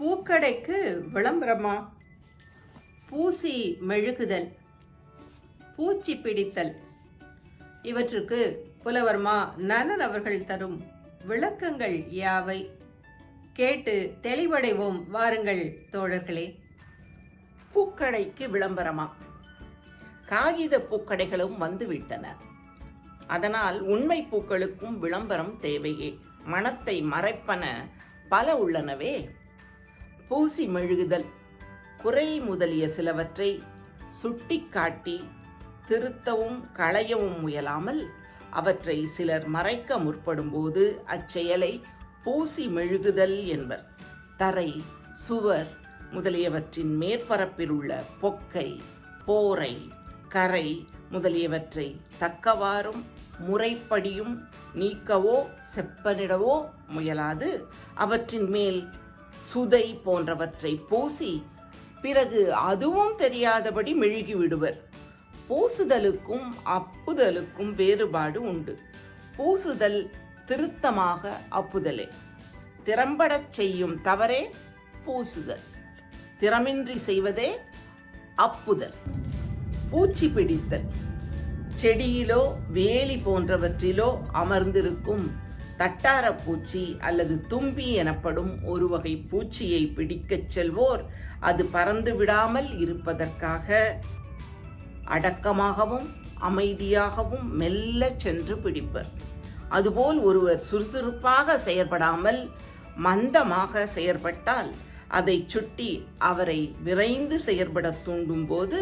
பூக்கடைக்கு விளம்பரமா? பூசி மெழுகுதல் பூச்சி பிடித்தல். இவற்றுக்கு புலவர்மா நனன் அவர்கள் தரும் விளக்கங்கள் யாவை? கேட்டு தெளிவடைவோம் வாருங்கள் தோழர்களே. பூக்கடைக்கு விளம்பரமா? காகித பூக்கடைகளும் வந்துவிட்டன. அதனால் உண்மை பூக்களுக்கும் விளம்பரம் தேவையே. மனத்தை மறைப்பன பல உள்ளனவே. பூசி மெழுகுதல் குறை முதலிய சிலவற்றை சுட்டிக்காட்டி திருத்தவும் களையவும் முயலாமல் அவற்றை சிலர் மறைக்க முற்படும்போது அச்செயலை பூசி மெழுகுதல் என்பர். தரை சுவர் முதலியவற்றின் மேற்பரப்பில் உள்ள பொக்கை போரை கரை முதலியவற்றை தக்கவாறும் முறைப்படியும் நீக்கவோ செப்பனிடவோ முயலாது. அவற்றின் மேல் சுதை போன்றவற்றை பூசி பிறகு அதுவும் தெரியாதபடி மெழுகி விடுவர். பூசுதலுக்கும் அப்புதலுக்கும் வேறுபாடு உண்டு. பூசுதல் திருத்தமாக அப்புதலே. திறம்படச் செய்யும் தவறே பூசுதல். திறமின்றி செய்வதே அப்புதல். பூச்சி பிடித்தல். செடியிலோ வேலி போன்றவற்றிலோ அமர்ந்திருக்கும் தட்டார பூச்சி அல்லது தும்பி எனப்படும் ஒரு வகை பூச்சியை பிடிக்கச் செல்வோர் அது பறந்து விடாமல் இருப்பதற்காக அடக்கமாகவும் அமைதியாகவும் மெல்ல சென்று பிடிப்பர். அதுபோல் ஒருவர் சுறுசுறுப்பாக செயற்படாமல் மந்தமாக செயற்பட்டால் அதை சுட்டி அவரை விரைந்து செயற்பட தூண்டும் போது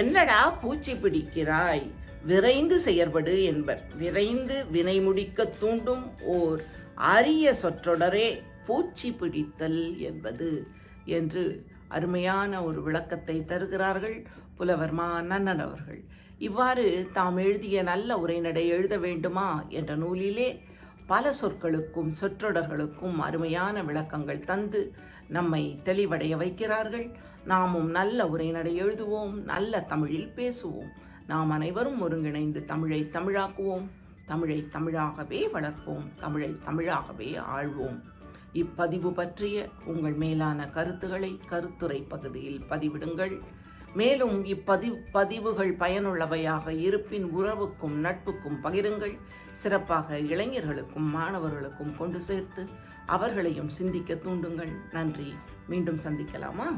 என்னடா பூச்சி பிடிக்கிறாய்? விரைந்து செயற்படு என்பர். விரைந்து வினை முடிக்க தூண்டும் ஓர் அரிய சொற்றொடரே பூச்சி பிடித்தல் என்பது என்று அருமையான ஒரு விளக்கத்தை தருகிறார்கள் புலவர் மா நன்னன் அவர்கள். இவ்வாறு தாம் எழுதிய நல்ல உரைநடை எழுத வேண்டுமா என்ற நூலிலே பல சொற்களுக்கும் சொற்றொடர்களுக்கும் அருமையான விளக்கங்கள் தந்து நம்மை தெளிவடைய வைக்கிறார்கள். நாமும் நல்ல உரைநடை எழுதுவோம் நல்ல தமிழில் பேசுவோம். நாம் அனைவரும் ஒருங்கிணைந்து தமிழை தமிழாக்குவோம் தமிழை தமிழாகவே வளர்ப்போம் தமிழை தமிழாகவே ஆழ்வோம் இப்பதிவு பற்றிய உங்கள் மேலான கருத்துக்களை கருத்துரை பகுதியில் பதிவிடுங்கள். மேலும் இப்பதிவு பதிவுகள் பயனுள்ளவையாக இருப்பின் உறவுக்கும் நட்புக்கும் பகிருங்கள். சிறப்பாக இளைஞர்களுக்கும் மாணவர்களுக்கும் கொண்டு சேர்த்து அவர்களையும் சிந்திக்க தூண்டுங்கள். நன்றி. மீண்டும் சந்திக்கலாமா?